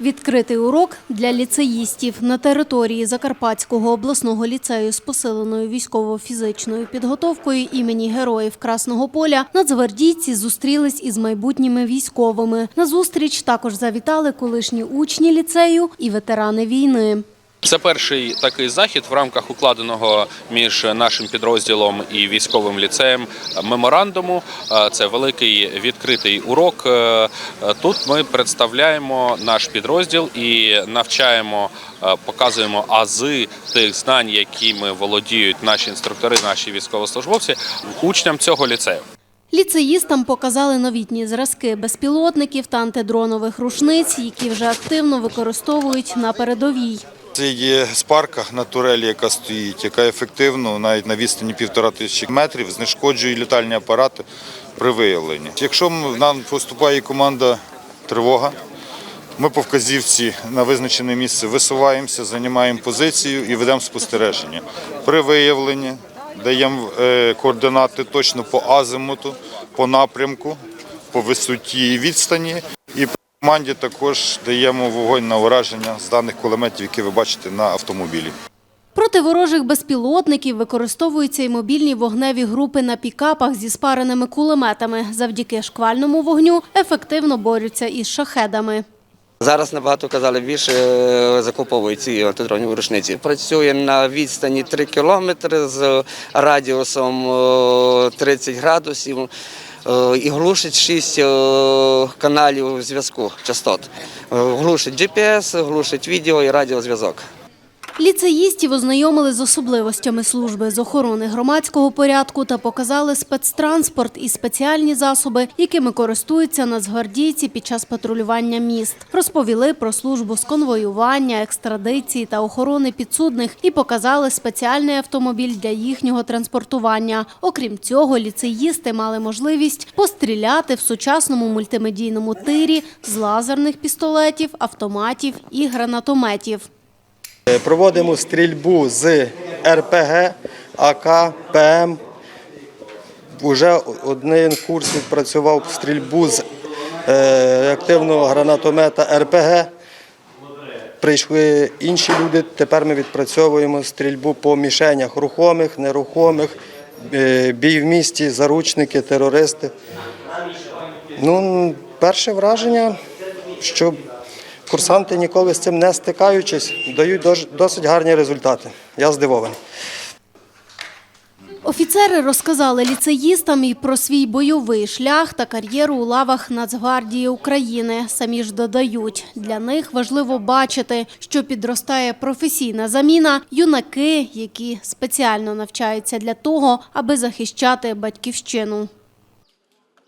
Відкритий урок для ліцеїстів на території Закарпатського обласного ліцею з посиленою військово-фізичною підготовкою імені Героїв Красного Поля нацгвардійці зустрілись із майбутніми військовими. На зустріч також завітали колишні учні ліцею і ветерани війни. Це перший такий захід в рамках укладеного між нашим підрозділом і військовим ліцеєм меморандуму. Е, Це великий відкритий урок. Е, Тут ми представляємо наш підрозділ і навчаємо, е, показуємо ази тих знань, якими володіють наші інструктори, наші військовослужбовці учням цього ліцею. Ліцеїстам показали новітні зразки безпілотників та антидронових рушниць, які вже активно використовують на передовій. Це є спарка на турелі, яка стоїть, яка ефективно навіть на відстані півтора тисячі метрів знешкоджує літальні апарати при виявленні. Якщо нам поступає команда тривога, ми по вказівці на визначене місце висуваємося, займаємо позицію і ведемо спостереження. При виявленні даємо е, координати точно по азимуту, по напрямку, по висоті і відстані. Команді також даємо вогонь на ураження з даних кулеметів, які ви бачите на автомобілі. Проти ворожих безпілотників використовуються й мобільні вогневі групи на пікапах зі спареними кулеметами. Завдяки шквальному вогню ефективно борються із шахедами. Зараз набагато казали більше е, закуповують ці антидронові рушниці. Працює на відстані 3 кілометри з радіусом е, 30 градусів і глушить шість каналів зв'язку частот. Е, Глушить GPS, глушить відео і радіозв'язок. Ліцеїстів ознайомили з особливостями служби з охорони громадського порядку та показали спецтранспорт і спеціальні засоби, якими користуються нацгвардійці під час патрулювання міст. Розповіли про службу з конвоювання, екстрадиції та охорони підсудних і показали спеціальний автомобіль для їхнього транспортування. Окрім цього, ліцеїсти мали можливість постріляти в сучасному мультимедійному тирі з лазерних пістолетів, автоматів і гранатометів. Проводимо стрільбу з РПГ, АК, ПМ. Уже один курс відпрацював стрільбу з е, активного гранатомета РПГ. Прийшли інші люди. Тепер ми відпрацьовуємо стрільбу по мішенях рухомих, нерухомих, е, бій в місті, заручники, терористи. Ну, перше враження, що курсанти ніколи з цим не стикаючись, дають досить гарні результати. Я здивований. Офіцери розказали ліцеїстам і про свій бойовий шлях та кар'єру у лавах Нацгвардії України. Самі ж додають, для них важливо бачити, що підростає професійна заміна, юнаки, які спеціально навчаються для того, аби захищати батьківщину.